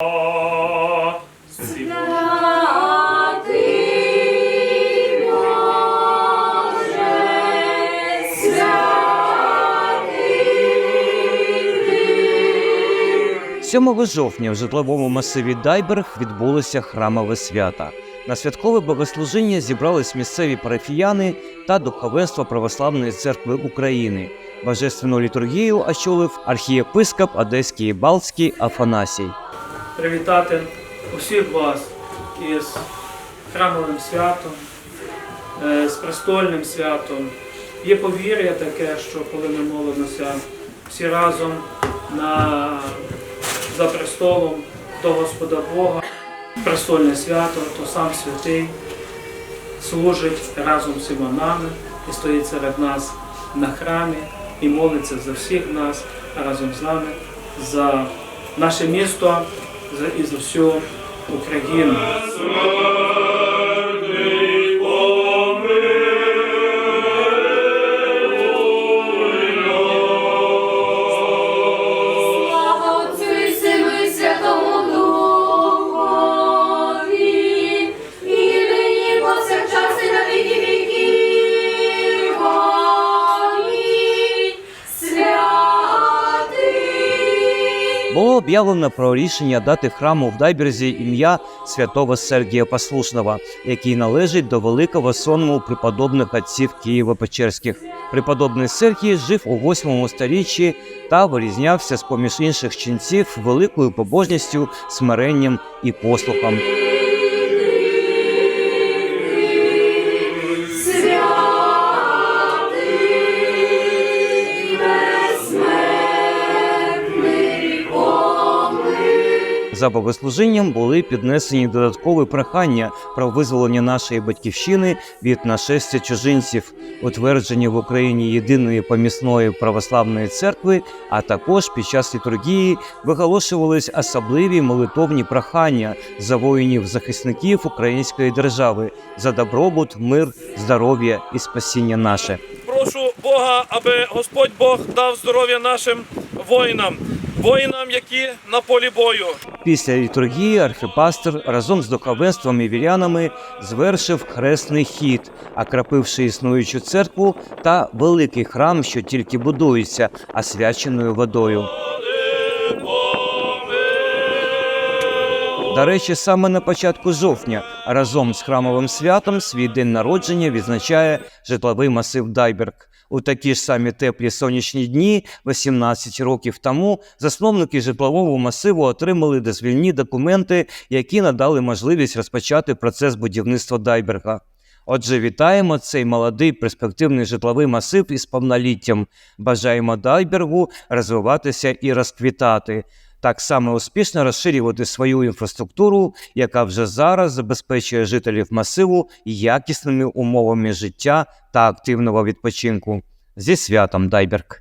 Святий 7 жовтня в житловому масиві Дайберг відбулося храмове свята. На святкове богослужіння зібрались місцеві парафіяни та духовенство Православної церкви України. Божественну літургію очолив архієпископ Одеський і Балтський Афанасій. Привітати усіх вас із храмовим святом, е, з престольним святом. Є повір'я таке, що коли ми молимося всі разом на, за престолом до Господа Бога, престольне свято, то сам святий служить разом з нами і стоїть серед нас на храмі і молиться за всіх нас разом з нами, за наше місто за- і за всю Україну. Було об'явлено про рішення дати храму в Дайберзі ім'я святого Сергія Послушного, який належить до великого сонму преподобних отців Києво-Печерських. Преподобний Сергій жив у 8 сторіччі та вирізнявся з поміж інших ченців великою побожністю, смиренням і послухом. За богослужінням були піднесені додаткові прохання про визволення нашої батьківщини від нашестя чужинців, утвердження в Україні єдиної помісної православної церкви, а також під час літургії виголошувались особливі молитовні прохання за воїнів-захисників української держави за добробут, мир, здоров'я і спасіння наше. Прошу Бога, аби Господь Бог дав здоров'я нашим воїнам, воїнам, які на полі бою. Після літургії архіпастер разом з духовенством і вірянами звершив хресний хід, окропивши існуючу церкву та великий храм, що тільки будується, освяченою водою. До речі, саме на початку жовтня разом з храмовим святом свій день народження відзначає житловий масив Дайберг. У такі ж самі теплі сонячні дні, 18 років тому, засновники житлового масиву отримали дозвільні документи, які надали можливість розпочати процес будівництва Дайберга. Отже, вітаємо цей молодий перспективний житловий масив із повноліттям. Бажаємо Дайбергу розвиватися і розквітати. Так само успішно розширювати свою інфраструктуру, яка вже зараз забезпечує жителів масиву якісними умовами життя та активного відпочинку. Зі святом Дайберг!